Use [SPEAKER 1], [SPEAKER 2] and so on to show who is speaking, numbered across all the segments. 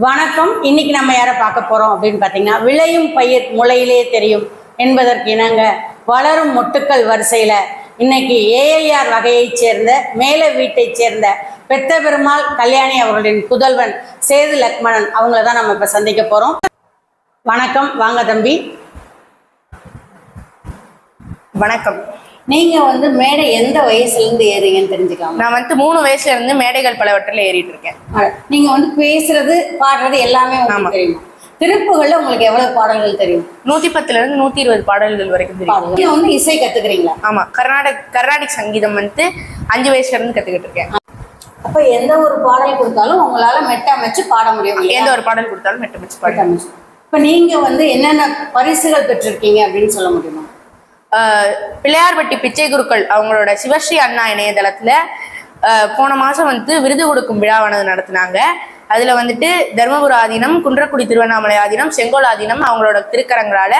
[SPEAKER 1] வணக்கம். இன்னைக்கு நம்ம யாரை பார்க்க போறோம் அப்படின்னு பார்த்தீங்கன்னா விளையும் பயிர் முளையிலே தெரியும் என்பதற்கு இணங்க வளரும் மொட்டுக்கள் வரிசையில இன்னைக்கு ஏஐஆர் வகையைச் சேர்ந்த மேல வீட்டைச் சேர்ந்த பெத்த பெருமாள் கல்யாணி அவர்களின் புதல்வன் சேது லக்மணன் அவங்கள தான் நம்ம இப்ப சந்திக்க போறோம். வணக்கம். வாங்க தம்பி.
[SPEAKER 2] வணக்கம்.
[SPEAKER 1] நீங்க வந்து மேடை எந்த வயசுல இருந்து ஏறீங்கன்னு தெரிஞ்சுக்கலாம்?
[SPEAKER 2] நான் வந்து மூணு வயசுல இருந்து மேடைகள் பலவற்றில் ஏறிட்டு இருக்கேன்
[SPEAKER 1] நீங்க வந்து பேசுறது பாடுறது எல்லாமே. உங்களுக்கு தெரியும்? திருப்புகள்ல உங்களுக்கு எவ்வளவு பாடல்கள் தெரியும்?
[SPEAKER 2] நூத்தி பத்துல இருந்து நூத்தி இருபது பாடல்கள் வரைக்கும் தெரியும்.
[SPEAKER 1] நீங்க வந்து இசை கத்துக்கிறீங்களா?
[SPEAKER 2] ஆமா கர்நாடக் கர்நாடிக் சங்கீதம் வந்து அஞ்சு வயசுல இருந்து கத்துக்கிட்டு இருக்கேன்
[SPEAKER 1] அப்ப எந்த ஒரு பாடல் கொடுத்தாலும் உங்களால மெட்டமைச்சு பாட முடியும்?
[SPEAKER 2] எந்த ஒரு பாடல் கொடுத்தாலும் மெட்டு மிச்சு பாடு
[SPEAKER 1] மெட்டமைச்சு. இப்ப நீங்க வந்து என்னென்ன பரிசுகள் பெற்றிருக்கீங்க அப்படின்னு சொல்ல முடியுமா?
[SPEAKER 2] பிள்ளையார்பட்டி பிச்சை குருக்கள் அவங்களோட சிவஸ்ரீ அண்ணா இணையதளத்துல போன மாசம் வந்து விருது கொடுக்கும் விழாவானது நடத்தினாங்க. அதுல வந்துட்டு தர்மபுர ஆதீனம் குன்றக்குடி திருவண்ணாமலை ஆதீனம் செங்கோல் ஆதீனம் அவங்களோட திருக்கரங்களால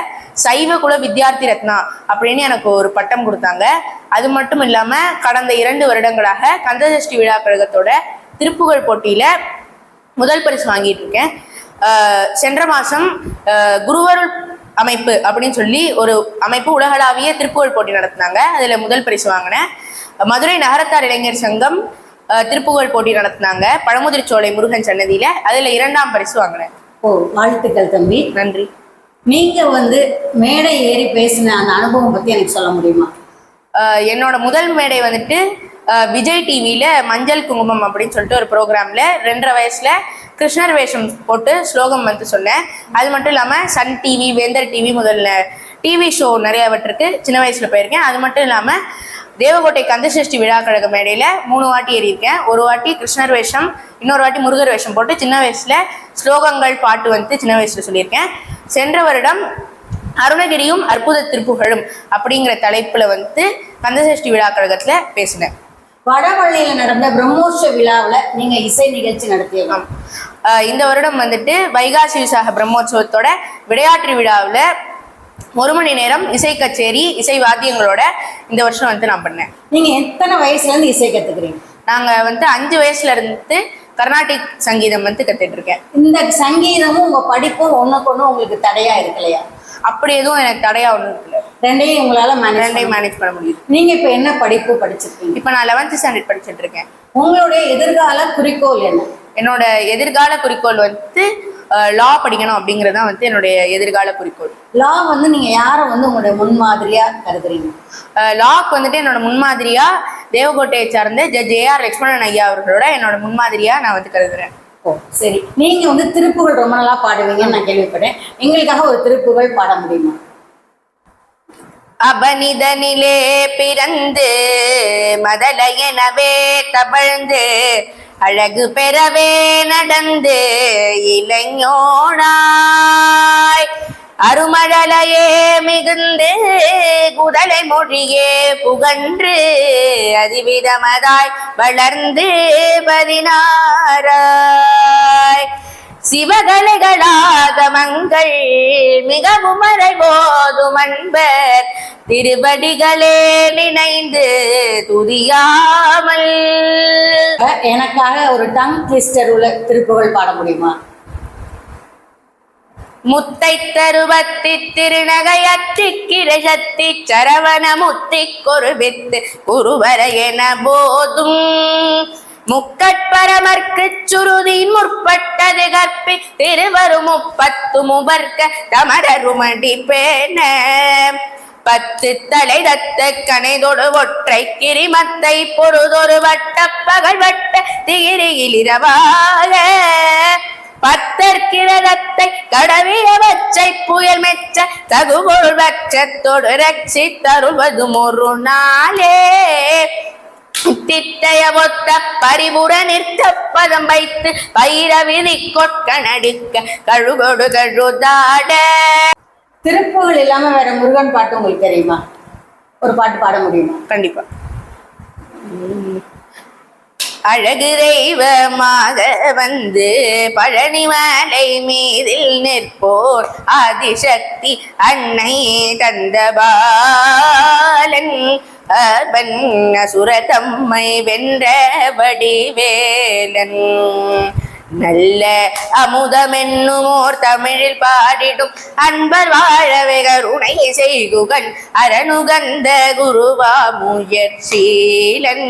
[SPEAKER 2] சைவ குல வித்யார்த்தி ரத்னா அப்படின்னு எனக்கு ஒரு பட்டம் கொடுத்தாங்க. அது மட்டும் இல்லாம கடந்த இரண்டு வருடங்களாக கந்தசஷ்டி விழா கழகத்தோட திருப்புகழ் போட்டியில முதல் பரிசு வாங்கிட்டு இருக்கேன். சென்ற மாசம் குருவருள் அமைப்பு அப்படின்னு சொல்லி ஒரு அமைப்பு உலகளாவிய திருப்புகழ் போட்டி நடத்தினாங்க. அதுல முதல் பரிசு வாங்கினேன் மதுரை நகரத்தார் இளைஞர் சங்கம் திருப்புகழ் போட்டி நடத்தினாங்க. பழமுதிர்ச்சோலை முருகன் சன்னதியில அதுல இரண்டாம் பரிசு வாங்கினேன்
[SPEAKER 1] ஓ வாழ்த்துக்கள் தம்பி.
[SPEAKER 2] நன்றி.
[SPEAKER 1] நீங்க வந்து மேடை ஏறி பேசின அந்த அனுபவம் பத்தி எனக்கு சொல்ல முடியுமா?
[SPEAKER 2] என்னோட முதல் மேடை வந்துட்டு விஜய் டிவியில மஞ்சள் குங்குமம் அப்படின்னு சொல்லிட்டு ஒரு ப்ரோக்ராம்ல ரெண்டரை வயசுல கிருஷ்ணர் வேஷம் போட்டு ஸ்லோகம் வந்து சொன்னேன். அது மட்டும் இல்லாம சன் டிவி வேந்தர் டிவி முதல்ல டிவி ஷோ நிறையவற்றுக்கு சின்ன வயசுல போயிருக்கேன். அது மட்டும் இல்லாம தேவகோட்டை கந்தசஷ்டி விழா கழக மேடையில மூணு வாட்டி ஏறியிருக்கேன். ஒரு வாட்டி கிருஷ்ணர் வேஷம் இன்னொரு வாட்டி முருகர் வேஷம் போட்டு சின்ன வயசுல ஸ்லோகங்கள் பாட்டு வந்து சின்ன வயசுல சொல்லியிருக்கேன். சென்ற வருடம் அருணகிரியும் அற்புத திருப்புகழும் அப்படிங்கிற தலைப்புல வந்து கந்தசஷ்டி விழா கழகத்துல பேசினேன்.
[SPEAKER 1] வடவள்ளியில நடந்த பிரம்மோற்சவ விழாவுல நீங்க இசை நிகழ்ச்சி.
[SPEAKER 2] ஆஹ் இந்த வருடம் வந்துட்டு வைகாசி விசாக பிரம்மோற்சவத்தோட விளையாட்டு விழாவில் ஒரு மணி நேரம் இசை கச்சேரி இசை வாத்தியங்களோட இந்த வருஷம் வந்து நான் பண்ணேன்.
[SPEAKER 1] நீங்க எத்தனை வயசுல இருந்து இசை கத்துக்கிறீங்க?
[SPEAKER 2] நாங்க வந்து அஞ்சு வயசுல இருந்து கர்நாடிக் சங்கீதம் வந்து கத்துட்டு இருக்கேன்
[SPEAKER 1] இந்த சங்கீதமும் உங்க படிப்பும் ஒண்ணுக்கு ஒண்ணு உங்களுக்கு தடையா இருக்கலையா?
[SPEAKER 2] அப்படி எதுவும் எனக்கு தடையா ஒன்றும் இல்லை
[SPEAKER 1] ரெண்டையும் உங்களால மேனேஜ்
[SPEAKER 2] ரெண்டையும் மேனேஜ் பண்ண முடியுது.
[SPEAKER 1] நீங்க இப்ப என்ன படிப்பு படிச்சிருக்கீங்க?
[SPEAKER 2] இப்போ நான் லெவன்த் ஸ்டாண்டர்ட் படிச்சுட்டு இருக்கேன்
[SPEAKER 1] உங்களுடைய எதிர்கால குறிக்கோள் என்ன?
[SPEAKER 2] என்னோட எதிர்கால குறிக்கோள் வந்து லா படிக்கணும் அப்படிங்கிறது தான் வந்து என்னுடைய எதிர்கால குறிக்கோள்.
[SPEAKER 1] லா வந்து நீங்க யாரை வந்து உங்களுடைய முன்மாதிரியா கருதுறீங்க?
[SPEAKER 2] லாக் வந்துட்டு என்னோட முன்மாதிரியா தேவகோட்டையை சார்ந்த ஜட்ஜ் ஏஆர் லட்சுமணன் ஐயா அவர்களோட என்னோட முன்மாதிரியா நான் வந்து கருதுறேன்.
[SPEAKER 1] ஓ சரி. நீங்க வந்து திருப்புகள் ரொம்ப நல்லா பாடுவீங்கன்னு நான் கேள்விப்பட்டேன். எங்களுக்காக ஒரு திருப்புகள் பாட முடியுமா?
[SPEAKER 2] அபனிதனிலே பிறந்து மதல எனவே தவழ்ந்து அழகு பெறவே நடந்து இளைஞோனாய். அருமழலையே மிகுந்து குதலை மொழியே புகன்று அதிவிதமதாய் வளர்ந்து பதினாராய் சிவகலை சிவகலைகளாகமங்கள் மிகவும் மறைபோதும் அன்பர். திருவடிகளே நினைந்து துதியாமல்.
[SPEAKER 1] எனக்காக ஒரு டங் ட்விஸ்டர் உள்ள திருப்புகள் பாட முடியுமா?
[SPEAKER 2] முத்தை தருவத்தி திருநகையற்றி கிரசத்தி சரவண முத்தி கொருவித்து குருவர என போதும் முக்கட்பரமர்க்கு சுருதி முற்பட்டது கற்பி திருவரு முப்பத்து முபர்க்க தமரருமடி பேண. பத்து தலை தத்த கனைதொடு ஒற்றை கிரிமத்தை பொருதொரு வட்ட பகல் வட்ட திகிரியில் இரவாக. பத்தற்கிரதத்தை கடவிய வச்சை புயல் மெச்ச தகுபொருள் வச்சத்தோடு ரட்சி தருவதும் ஒரு நாளே. திட்டைய ஒத்த பரிபுற நிற்க பதம் வைத்து பைரவிதி கொட்க நடுக்க கழுகொடு கழுதாட.
[SPEAKER 1] திருப்புகள் இல்லாம வேற முருகன் பாட்டு உங்களுக்கு தெரியுமா? ஒரு பாட்டு பாட முடியுமா?
[SPEAKER 2] கண்டிப்பா. அழகு தெய்வமாக வந்து பழனி மலை மீதில் நிற்போர் ஆதிசக்தி அன்னை கந்தபாலன் அபன் அசுர தம்மை வென்ற வடிவேலன். நல்ல அமுதமென்னுமோர் தமிழில் பாடிடும் அன்பர் வாழவே கருணை செய்குகன் அரணுகந்த குருவா முயற்சீலன்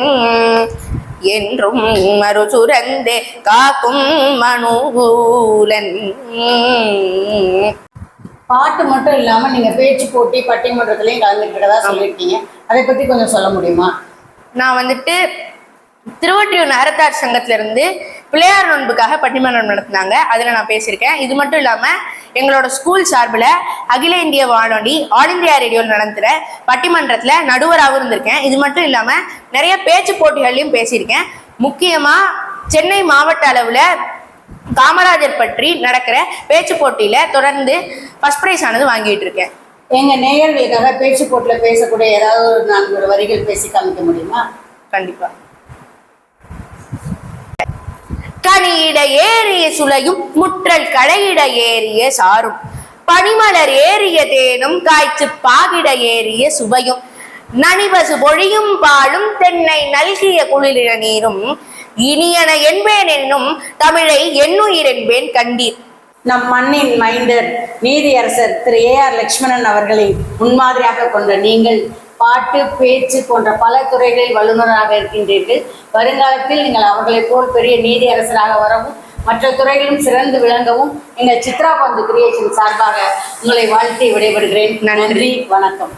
[SPEAKER 2] என்றும் மறு சுரந்தே காக்கும் மனுகூலன்
[SPEAKER 1] பாட்டு மட்டும் இல்லாம நீங்க பேச்சு போட்டி பட்டிமன்றத்திலையும் கலந்துக்கிட்டதா சொல்லியிருக்கீங்க. அதை பத்தி கொஞ்சம் சொல்ல முடியுமா?
[SPEAKER 2] நான் வந்துட்டு திருவொற்றியூர் நகரத்தார் சங்கத்துல இருந்து பிள்ளையார் நோன்புக்காக பட்டிமன்றம் நடத்தினாங்க. அதில் நான் பேசியிருக்கேன். இது மட்டும் இல்லாமல் எங்களோட ஸ்கூல் சார்பில் அகில இந்திய வானொலி ஆல் இந்தியா ரேடியோவில் நடத்துகிற பட்டிமன்றத்தில் நடுவராகவும் இருந்திருக்கேன். இது மட்டும் இல்லாமல் நிறைய பேச்சு போட்டிகள்லையும் பேசியிருக்கேன். முக்கியமாக சென்னை மாவட்ட அளவில் காமராஜர் பற்றி நடக்கிற பேச்சு போட்டியில் தொடர்ந்து ஃபஸ்ட் ப்ரைஸ் ஆனது வாங்கிட்டு இருக்கேன்.
[SPEAKER 1] எங்க நேயர்களுக்காக பேச்சு போட்டில பேசக்கூடிய ஏதாவது ஒரு நான்கு ஒரு வரிகள் பேசி காமிக்க முடியுமா?
[SPEAKER 2] கண்டிப்பா. கனியிட ஏறிய சுளையும் முற்றல் களையிட ஏறிய சாரும். பனிமலர் ஏறிய தேனும் காய்ச்சு பாகிட ஏறிய சுவையும். நனிவசு பொழியும் பாலும் தென்னை நல்கிய குளிரிட நீரும். இனியன என்பேன் என்னும் தமிழை எண்ணுயிர் என்பேன் கண்டீர்.
[SPEAKER 1] நம் மண்ணின் மைந்தர் நீதியரசர் திரு ஏ ஆர் லட்சுமணன் அவர்களை முன்மாதிரியாக கொண்ட நீங்கள் பாட்டு பேச்சு போன்ற பல துறைகளில் வல்லுநராக இருக்கின்றீர்கள். வருங்காலத்தில் நீங்கள் அவர்களைப் போல் பெரிய நீதியரசராக வரவும் மற்ற துறைகளிலும் சிறந்து விளங்கவும் எங்கள் சித்ரா பந்து கிரியேஷன் சார்பாக உங்களை வாழ்த்தி விடைபெறுகிறேன். நன்றி வணக்கம்.